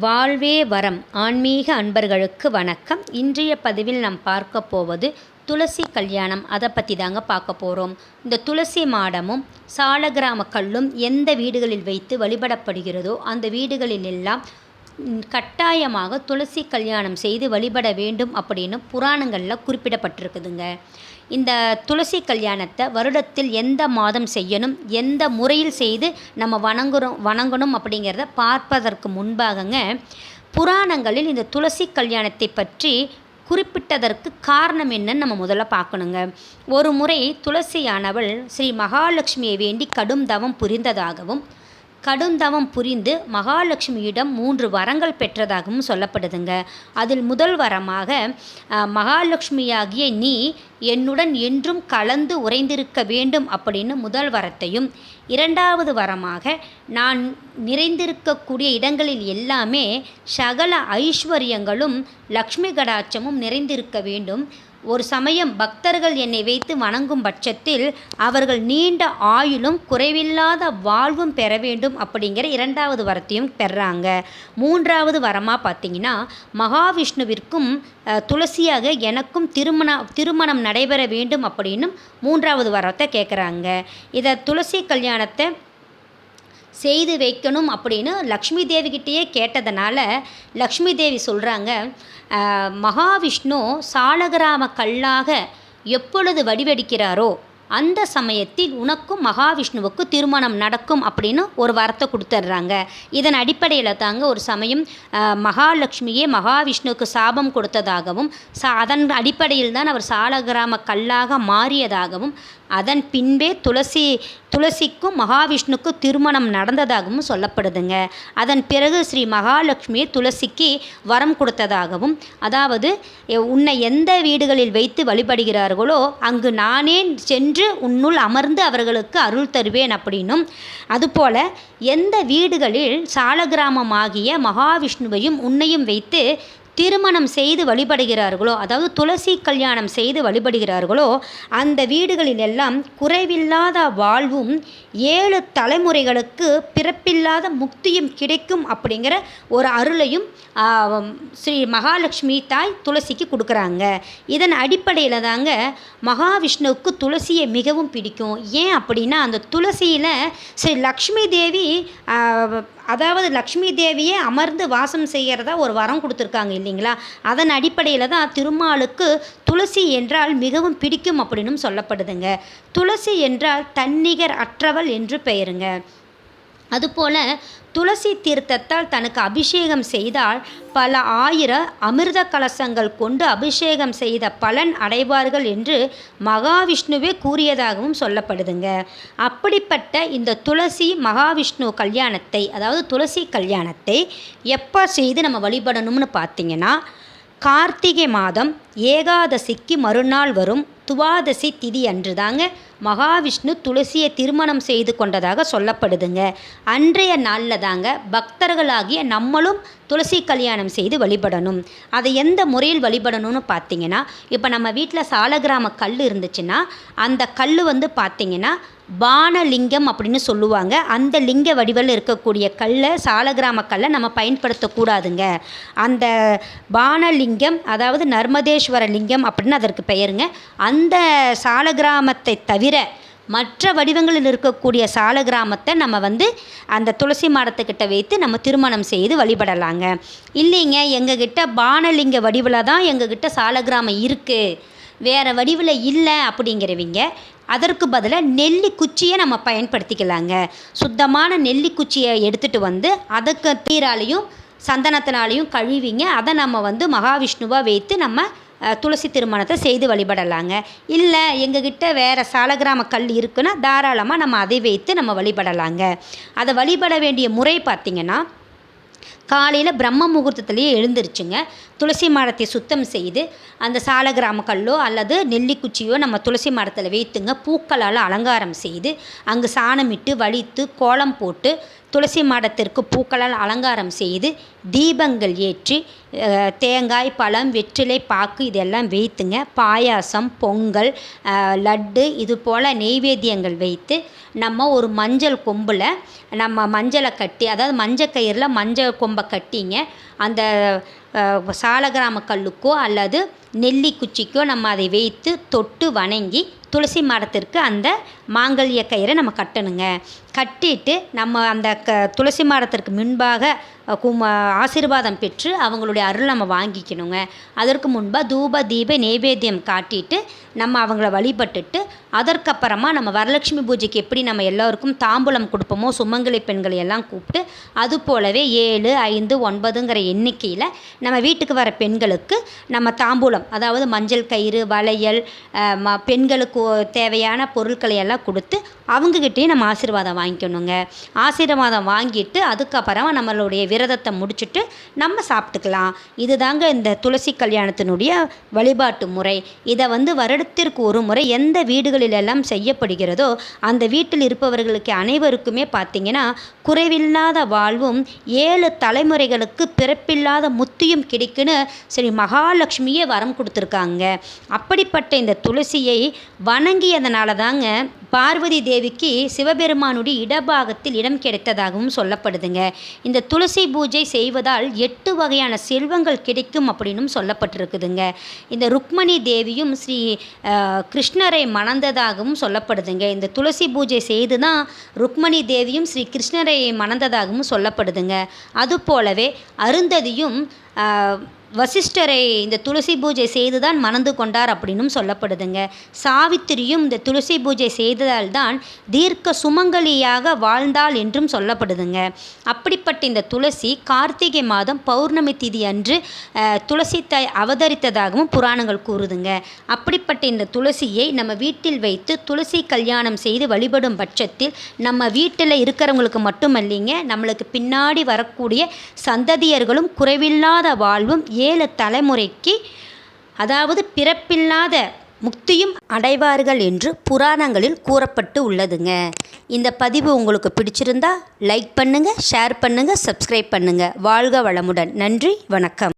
வாழ்வே வரம். ஆன்மீக அன்பர்களுக்கு வணக்கம். இன்றைய பதிவில் நாம் பார்க்க போவது துளசி கல்யாணம். அதை பற்றி தாங்க பார்க்க போகிறோம் இந்த துளசி மாடமும் சாலகிராம கல்லும் எந்த வீடுகளில் வைத்து வழிபடப்படுகிறதோ அந்த வீடுகளில் எல்லாம் கட்டாயமாக துளசி கல்யாணம் செய்து வழிபட வேண்டும் அப்படின்னு புராணங்களில் குறிப்பிடப்பட்டிருக்குதுங்க. இந்த துளசி கல்யாணத்தை வருடத்தில் எந்த மாதம் செய்யணும் எந்த முறையில் செய்து நம்ம வணங்குறோம் வணங்கணும் அப்படிங்கிறத பார்ப்பதற்கு முன்பாகங்க புராணங்களில் இந்த துளசி கல்யாணத்தை பற்றி குறிப்பிட்டதற்கு காரணம் என்னன்னு நம்ம முதல்ல பார்க்கணுங்க. ஒரு முறை துளசியானவள் ஸ்ரீ மகாலட்சுமியை வேண்டி கடும் தவம் புரிந்ததாகவும் கடுந்தவம் புரிந்து மகாலட்சுமியிடம் மூன்று வரங்கள் பெற்றதாகவும் சொல்லப்படுதுங்க. அதில் முதல் வரமாக மகாலட்சுமியாகிய நீ என்னுடன் என்றும் கலந்து உறைந்திருக்க வேண்டும் அப்படின்னு முதல் வரத்தையும் இரண்டாவது வரமாக நான் நிறைந்திருக்கக்கூடிய இடங்களில் எல்லாமே சகல ஐஸ்வர்யங்களும் லக்ஷ்மி கடாட்சமும் நிறைந்திருக்க வேண்டும். ஒரு சமயம் பக்தர்கள் என்னை வைத்து வணங்கும் பட்சத்தில் அவர்கள் நீண்ட ஆயுளும் குறைவில்லாத வாழ்வும் பெற வேண்டும் அப்படிங்கிற இரண்டாவது வரத்தையும் பெறாங்க. மூன்றாவது வரமாக பார்த்தீங்கன்னா மகாவிஷ்ணுவிற்கும் துளசியாக எனக்கும் திருமண திருமணம் நடைபெற வேண்டும் அப்படின்னும் மூன்றாவது வரத்தை கேட்குறாங்க இதை துளசி கல்யாணத்தை செய்து வைக்கணும் அப்படின்னு லக்ஷ்மி தேவிகிட்டேயே கேட்டதனால லக்ஷ்மி தேவி சொல்கிறாங்க மகாவிஷ்ணு சாலகிராம கல்லாக எப்பொழுது வடிவெடுக்கிறாரோ அந்த சமயத்தில் உனக்கும் மகாவிஷ்ணுவுக்கு திருமணம் நடக்கும் அப்படின்னு ஒரு வரத்தை கொடுத்துட்றாங்க. இதன் அடிப்படையில் தாங்க ஒரு சமயம் மகாலட்சுமியே மகாவிஷ்ணுவுக்கு சாபம் கொடுத்ததாகவும் சா அதன் அடிப்படையில் தான் அவர் சாலகிராம கல்லாக மாறியதாகவும் அதன் பின்பே துளசி துளசிக்கும் மகாவிஷ்ணுக்கும் திருமணம் நடந்ததாகவும் சொல்லப்படுதுங்க. அதன் பிறகு ஸ்ரீ மகாலட்சுமி துளசிக்கு வரம் கொடுத்ததாகவும் அதாவது உன்னை எந்த வீடுகளில் வைத்து வழிபடுகிறார்களோ அங்கு நானே சென்று உன்னுள் அமர்ந்து அவர்களுக்கு அருள் தருவேன் அப்படின்னும். அதுபோல எந்த வீடுகளில் சாலகிராமமாகிய மகாவிஷ்ணுவையும் உன்னையும் வைத்து திருமணம் செய்து வழிபடுகிறார்களோ அதாவது துளசி கல்யாணம் செய்து வழிபடுகிறார்களோ அந்த வீடுகளில் எல்லாம் குறைவில்லாத வாழ்வும் ஏழு தலைமுறைகளுக்கு பிறப்பில்லாத முக்தியும் கிடைக்கும் அப்படிங்கிற ஒரு அருளையும் ஸ்ரீ மகாலட்சுமி தாய் துளசிக்கு கொடுக்குறாங்க. இதன் அடிப்படையில் தாங்க மகாவிஷ்ணுவுக்கு துளசியை மிகவும் பிடிக்கும். ஏன் அப்படின்னா அந்த துளசியில் ஸ்ரீ லக்ஷ்மி தேவி அதாவது லக்ஷ்மி தேவியே அமர்ந்து வாசம் செய்கிறதா ஒரு வரம் கொடுத்துருக்காங்க இல்லைங்களா? அதன் அடிப்படையில் தான் திருமாலுக்கு துளசி என்றால் மிகவும் பிடிக்கும் அப்படின்னும் சொல்லப்படுதுங்க. துளசி என்றால் தன்னிகர் அற்றவள் என்று பெயருங்க. அதுபோல துளசி தீர்த்தத்தால் தனக்கு அபிஷேகம் செய்தால் பல ஆயிர அமிர்த கலசங்கள் கொண்டு அபிஷேகம் செய்த பலன் அடைவார்கள் என்று மகாவிஷ்ணுவே கூறியதாகவும் சொல்லப்படுதுங்க. அப்படிப்பட்ட இந்த துளசி மகாவிஷ்ணு கல்யாணத்தை அதாவது துளசி கல்யாணத்தை எப்போ செய்து நம்ம வழிபடணும்னு பார்த்தீங்கன்னா கார்த்திகை மாதம் ஏகாதசிக்கு மறுநாள் வரும் துவாதசி திதி அன்று தாங்க மகாவிஷ்ணு துளசியை திருமணம் செய்து கொண்டதாக சொல்லப்படுதுங்க. அன்றைய நாளில் தாங்க பக்தர்களாகிய நம்மளும் துளசி கல்யாணம் செய்து வழிபடணும். அதை எந்த முறையில் வழிபடணும்னு பார்த்தீங்கன்னா இப்போ நம்ம வீட்டில் சாலகிராம கல் இருந்துச்சுன்னா அந்த கல் வந்து பார்த்தீங்கன்னா பானலிங்கம் அப்படின்னு சொல்லுவாங்க. அந்த லிங்க வடிவில் இருக்கக்கூடிய கல்லை சாலகிராம கல்லை நம்ம பயன்படுத்தக்கூடாதுங்க. அந்த பானலிங்கம் அதாவது நர்மதேஸ்வர லிங்கம் அப்படின்னு அதற்கு பெயருங்க. அந்த சாலகிராமத்தை தவிர மற்ற வடிவங்களில் இருக்கக்கூடிய சாலகிராமத்தை நம்ம வந்து அந்த துளசி மாடத்துக்கிட்ட வைத்து நம்ம திருமணம் செய்து வழிபடலாங்க. இல்லைங்க எங்ககிட்ட பானலிங்க வடிவில் தான் எங்ககிட்ட சாலகிராமம் இருக்குது வேறு வடிவில் இல்லை அப்படிங்கிறவங்க. அதற்கு பதிலாக நெல்லி குச்சியை நம்ம பயன்படுத்திக்கலாங்க. சுத்தமான நெல்லி குச்சியை எடுத்துகிட்டு வந்து அதுக்கு தீராலையும் சந்தனத்தினாலையும் கழுவிங்க. அதை நம்ம வந்து மகாவிஷ்ணுவாக வைத்து நம்ம துளசி திருமணத்தை செய்து வழிபடலாங்க. இல்லை எங்ககிட்ட வேறு சாலகிராம கல் இருக்குன்னா தாராளமாக நம்ம அதை வைத்து நம்ம வழிபடலாங்க. அதை வழிபட வேண்டிய முறை பார்த்திங்கன்னா காலையில் பிரம்ம முகூர்த்தத்துலேயே எழுந்திருச்சுங்க. துளசி மரத்தை சுத்தம் செய்து அந்த சாலகிராம கல்லோ அல்லது நெல்லிக்குச்சியோ நம்ம துளசி மரத்தில் வைத்துங்க பூக்களால் அலங்காரம் செய்து அங்கு சாணமிட்டு வலித்து கோலம் போட்டு துளசி மாடத்திற்கு பூக்களால் அலங்காரம் செய்து தீபங்கள் ஏற்றி தேங்காய் பழம் வெற்றிலை பாக்கு இதெல்லாம் வைத்துங்க பாயாசம் பொங்கல் லட்டு இது போல் நெய்வேத்தியங்கள் வைத்து நம்ம ஒரு மஞ்சள் கொம்பில் நம்ம மஞ்சளை கட்டி அதாவது மஞ்சள் கயிறில் மஞ்சள் கொம்பு கட்டிங்க. அந்த சாலகிராம கல்லுக்கோ அல்லது நெல்லி குச்சிக்கோ நம்ம அதை வைத்து தொட்டு வணங்கி துளசி மரத்திற்கு அந்த மாங்கல்ய கயிறை நம்ம கட்டணுங்க. கட்டிட்டு நம்ம அந்த க துளசி மாடத்திற்கு முன்பாக கும ஆசீர்வாதம் பெற்று அவங்களுடைய அருள் நம்ம வாங்கிக்கணுங்க. அதற்கு முன்பாக தூப தீப நைவேத்தியம் காட்டிட்டு நம்ம அவங்கள வழிபட்டுட்டு அதற்கப்புறமா நம்ம வரலட்சுமி பூஜைக்கு எப்படி நம்ம எல்லோருக்கும் தாம்பூலம் கொடுப்போமோ சுமங்கலி பெண்களை எல்லாம் கூப்பிட்டு அது போலவே ஏழு ஐந்து ஒன்பதுங்கிற எண்ணிக்கையில் நம்ம வீட்டுக்கு வர பெண்களுக்கு நம்ம தாம்பூலம் அதாவது மஞ்சள் கயிறு வளையல் ம பெண்களுக்கு தேவையான பொருட்களை எல்லாம் கொடுத்து அவங்கக்கிட்டேயும் நம்ம ஆசீர்வாதம் வாங்கிக்கணுங்க. ஆசீர்வாதம் வாங்கிட்டு அதுக்கப்புறமா நம்மளுடைய விரதத்தை முடிச்சுட்டு நம்ம சாப்பிட்டுக்கலாம். இதுதாங்க இந்த துளசி கல்யாணத்தினுடைய வழிபாட்டு முறை. இதை வந்து வருடத்திற்கு ஒரு முறை எந்த வீடுகளிலெல்லாம் செய்யப்படுகிறதோ அந்த வீட்டில் இருப்பவர்களுக்கு அனைவருக்குமே பார்த்தீங்கன்னா குறைவில்லாத வாழ்வும் ஏழு தலைமுறைகளுக்கு பிறப்பில்லாத முத்தியும் கிடைக்குன்னு சரி மகாலட்சுமியே வரம் கொடுத்துருக்காங்க. அப்படிப்பட்ட இந்த துளசியை வணங்கியதனால தாங்க பார்வதி தேவிக்கு சிவபெருமானுடைய இடபாகத்தில் இடம் கிடைத்ததாகவும் சொல்லப்படுதுங்க. இந்த துளசி பூஜை செய்வதால் எட்டு வகையான செல்வங்கள் கிடைக்கும் அப்படின்னும் சொல்லப்பட்டிருக்குதுங்க. இந்த ருக்மணி தேவியும் ஸ்ரீ கிருஷ்ணரை மணந்ததாகவும் சொல்லப்படுதுங்க. இந்த துளசி பூஜை செய்து தான் ருக்மணி தேவியும் ஸ்ரீ கிருஷ்ணரை மணந்ததாகவும் சொல்லப்படுதுங்க. அதுபோலவே அருந்ததியும் வசிஷ்டரை இந்த துளசி பூஜை செய்து தான் மணந்து கொண்டார் அப்படின்னும் சொல்லப்படுதுங்க. சாவித்திரியும் இந்த துளசி பூஜை செய்ததால் தான் தீர்க்க சுமங்கலியாக வாழ்ந்தாள் என்றும் சொல்லப்படுதுங்க. அப்படிப்பட்ட இந்த துளசி கார்த்திகை மாதம் பௌர்ணமி திதி அன்று துளசி தாய் அவதரித்ததாகவும் புராணங்கள் கூறுதுங்க. அப்படிப்பட்ட இந்த துளசியை நம்ம வீட்டில் வைத்து துளசி கல்யாணம் செய்து வழிபடும் பட்சத்தில் நம்ம வீட்டில் இருக்கிறவங்களுக்கு மட்டுமல்லிங்க நம்மளுக்கு பின்னாடி வரக்கூடிய சந்ததியர்களும் குறைவில்லாத வாழ்வும் ஏழு தலைமுறைக்கு அதாவது பிறப்பில்லாத முக்தியும் அடைவார்கள் என்று புராணங்களில் கூறப்பட்டு உள்ளதுங்க. இந்த பதிவு உங்களுக்கு பிடிச்சிருந்தா லைக் பண்ணுங்கள் ஷேர் பண்ணுங்கள் சப்ஸ்கிரைப் பண்ணுங்கள் வாழ்க வளமுடன். நன்றி வணக்கம்.